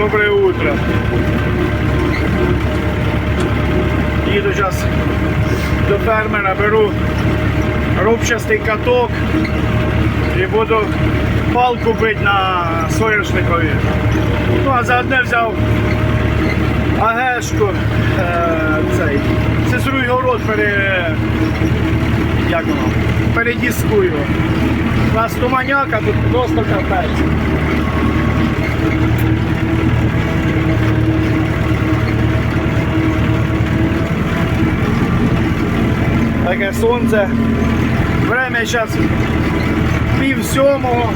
Доброе утро. Їду зараз до фермера, беру рубчастий каток і буду палку бити на соняшникові. Ну а заодно взяв агешку, е, цей, сестру город пере, як воно, передіскую. У нас туманяка, тут просто капець. Таке сонце. Время зараз пів сьомого.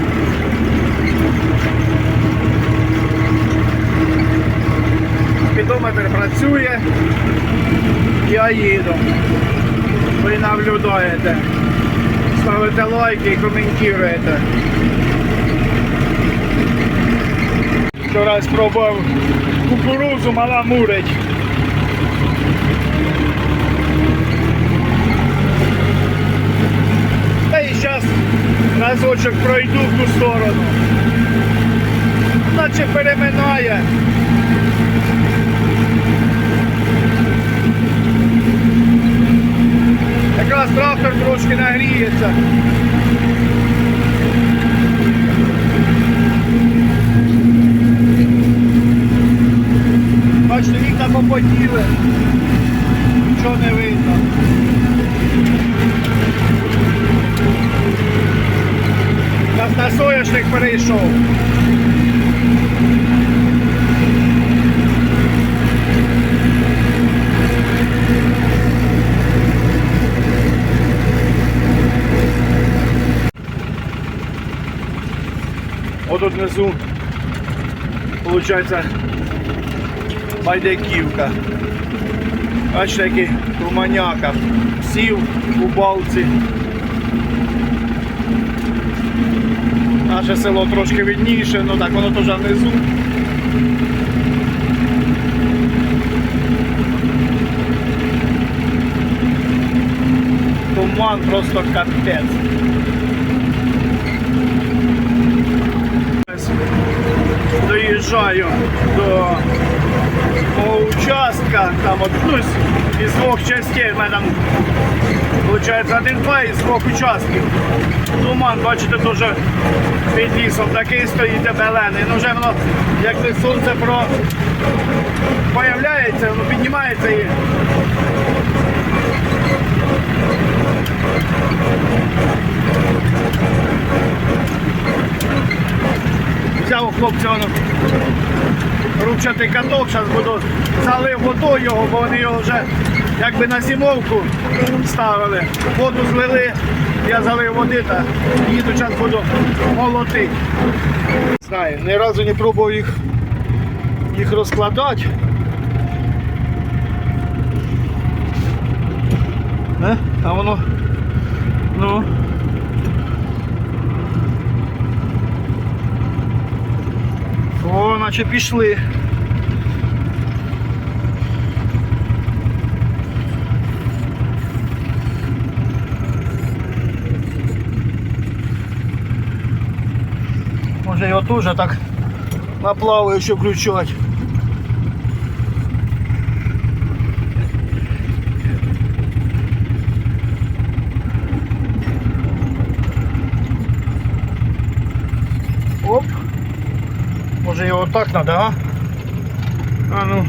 Спідометр працює. Я їду. Ви наблюдаєте. Ставите лайки і коментуєте. Вчора спробував кукурузу мала мурить. Та і зараз разочок пройду в ту сторону. Наче переминає. Якраз трактор трошки нагріється. Бачите, вікна попотіли. Нічого не видно. Нас на соняшник перейшов. Отут внизу, виходить, байдиківка. Бачите, який туманяка. Сів у балці. Наше село трошки видніше, ну так воно теж внизу. Туман просто капець. Доїжджаю до мого участка, там от, ну, з- із двох частей, в мене виходить один пай з двох участків. Туман, бачите, дуже під лісом такий стоїть дебелений. Ну вже воно, як сонце про появляється, воно піднімається і взяв хлопця воно рубчатий каток, зараз буду залив водою його, бо вони його вже якби на зимовку ставили. Воду злили, я залив води та їду зараз буду молотити. Знаю, ні разу не пробував їх, їх розкладати. Е? А воно. Ну. Наче пішли. Може його теж так на плаваючу включати. Може його так треба, а? А ну.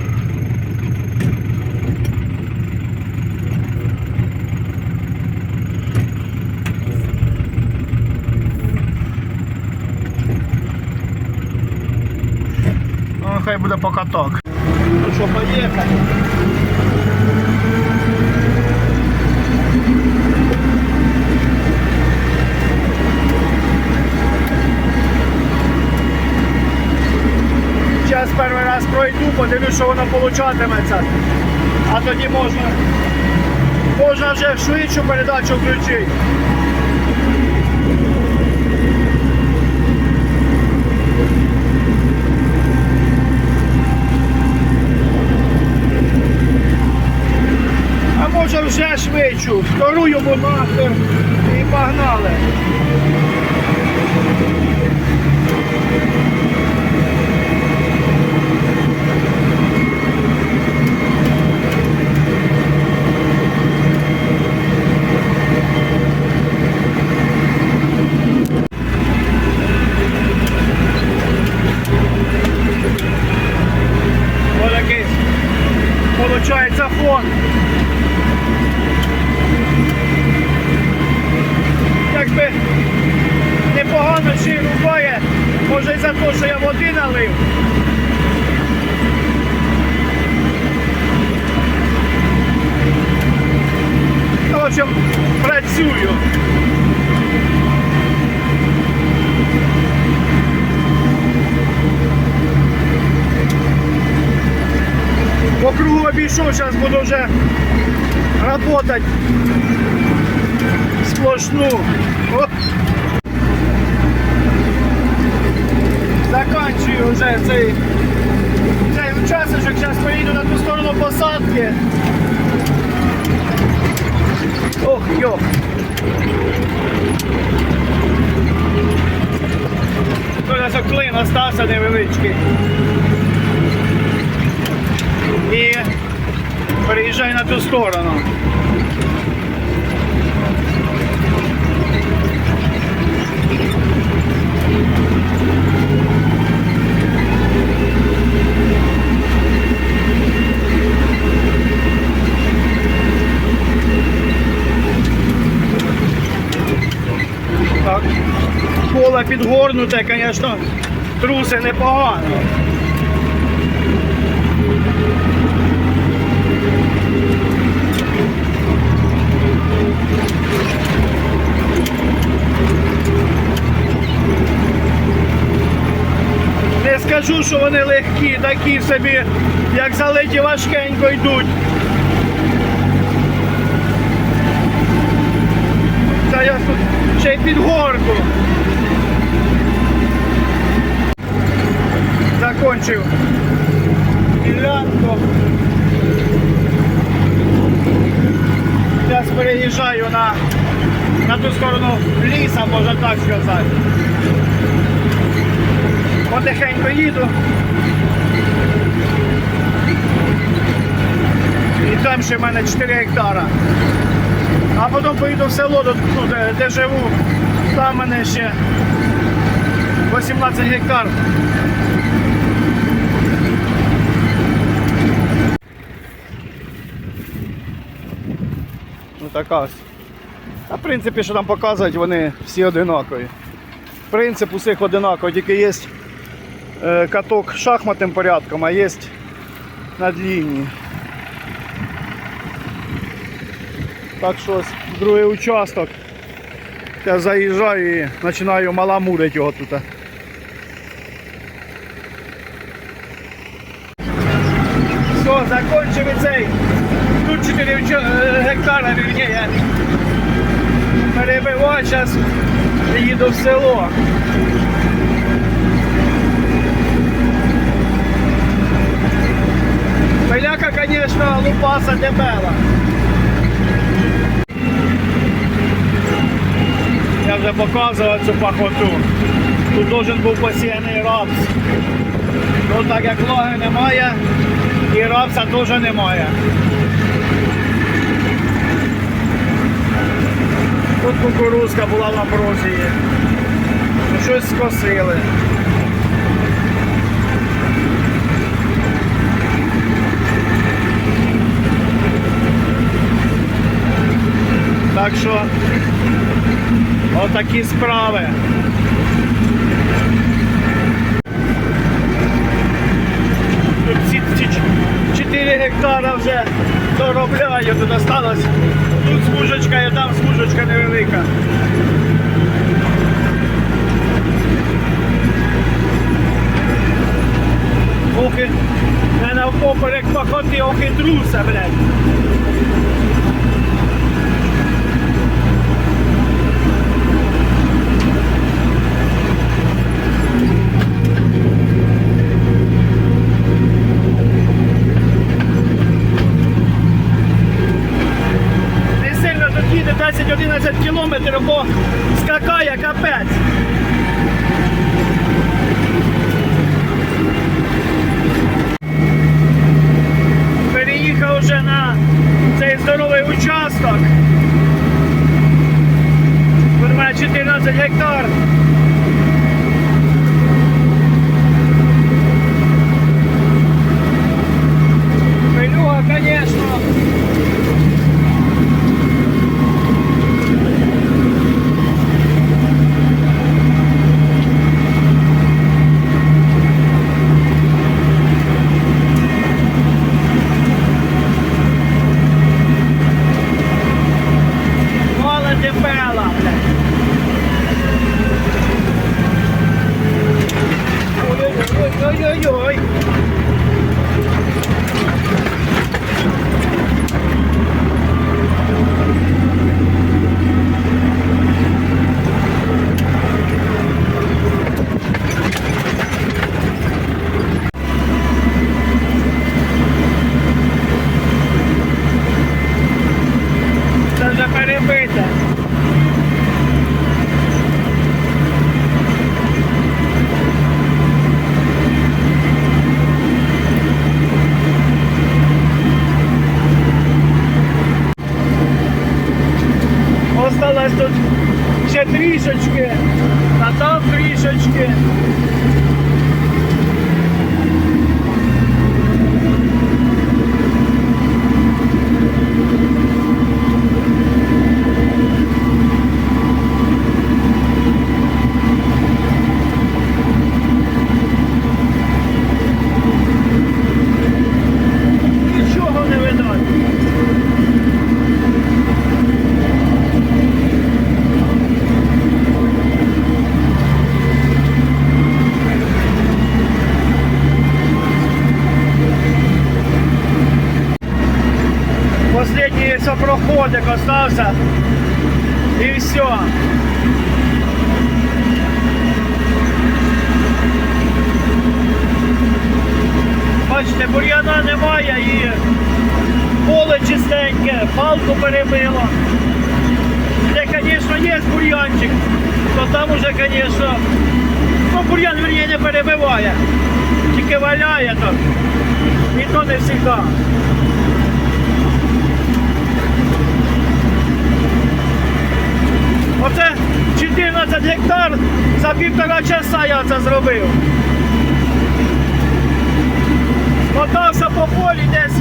Ну, хай буде поки так. Ну що, поїхали. Зараз перший раз пройду, подивлюсь, що воно получатиметься. А тоді можна, можна вже швидшу передачу включити. А може вже швидшу, втору йому нахер і погнали. О. Якби непогано ще й рубає, може й за те, що я води налив. Ну, В общем, працюю. По кругу обійшов, зараз буду вже работать сплошну. Оп. Заканчую вже цей, цей участочок, зараз поїду на ту сторону посадки. Ох, йох. Тут ось клин остався невеличкий. І переїжджай на ту сторону. Підгорнуте, звісно, труси непогано. Не скажу, що вони легкі, такі собі, як залиті важкенько йдуть. Це я тут ще й під горку. Закончив ділянку. Зараз переїжджаю на, на ту сторону ліса, можна так сказати. Потихеньку їду. І там ще в мене 4 гектара. А потім поїду в село, ну, де, де живу. Там мене ще 18 гектар. Ну така. А в принципі, що там показують, вони всі одинакові. Принцип усіх одинаковий, тільки є е, каток шахматним порядком, а є над лінією. Так що другий участок. Я заїжджаю і починаю маламурити його тут. Все, закончив цей. Тут 4 уча- е, гектара, вірні, я перебиваю, зараз їду в село. Пиляка, конечно, лупаса дебела. Я вже показував цю пахоту. Тут должен був посіяний рапс. Ну так як логи немає, і рапса теж немає. Тут кукурузка була в амброзії. Ну, Щось скосили. Так що отакі справи. Тут ці, ці 4 гектара вже доробляю, тут осталось. Тут смужечка і там смужечка невелика. Охи, не навпоперек пахоти, охи труса, блядь. 10-11 бо скакає капець. Переїхав вже на цей здоровий участок. У 14 гектар. Последний сопроходик остался. И все. Бачите, бур'яна немає і поле чистеньке, палку перебило. Де, звісно, є бур'янчик, то там уже, звісно, ну, бур'ян вірніше, не перебиває. Тільки валяє то. І то не завжди. Оце 14 гектар за півтора часа я це зробив. Мотався по полі десь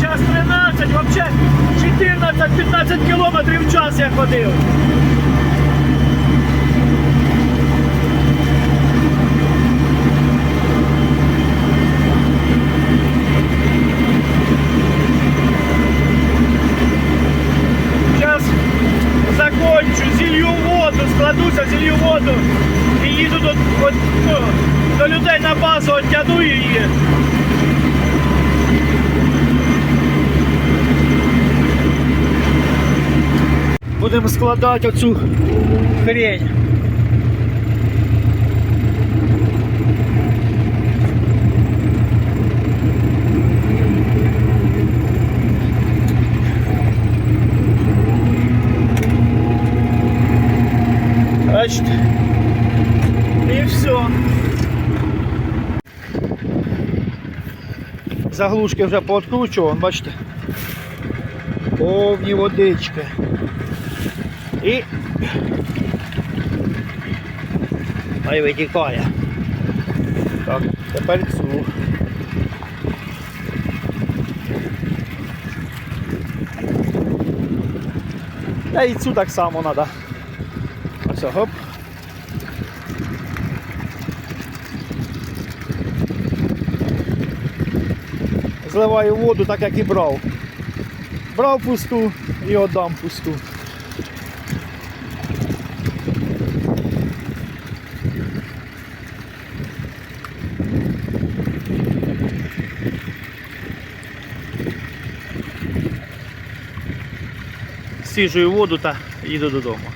час 13, взагалі 14-15 кілометрів в час я ходив. Будемо складати оцю хрень. Бачите? І все. Заглушки вже пооткручував, бачите? Повні водички. І Ай витікає. Так, тепер цю. Та і цю так само треба. Ось, гоп. Зливаю воду так, як і брав. Брав пусту і отдам пусту. Сіжую воду та їду додому.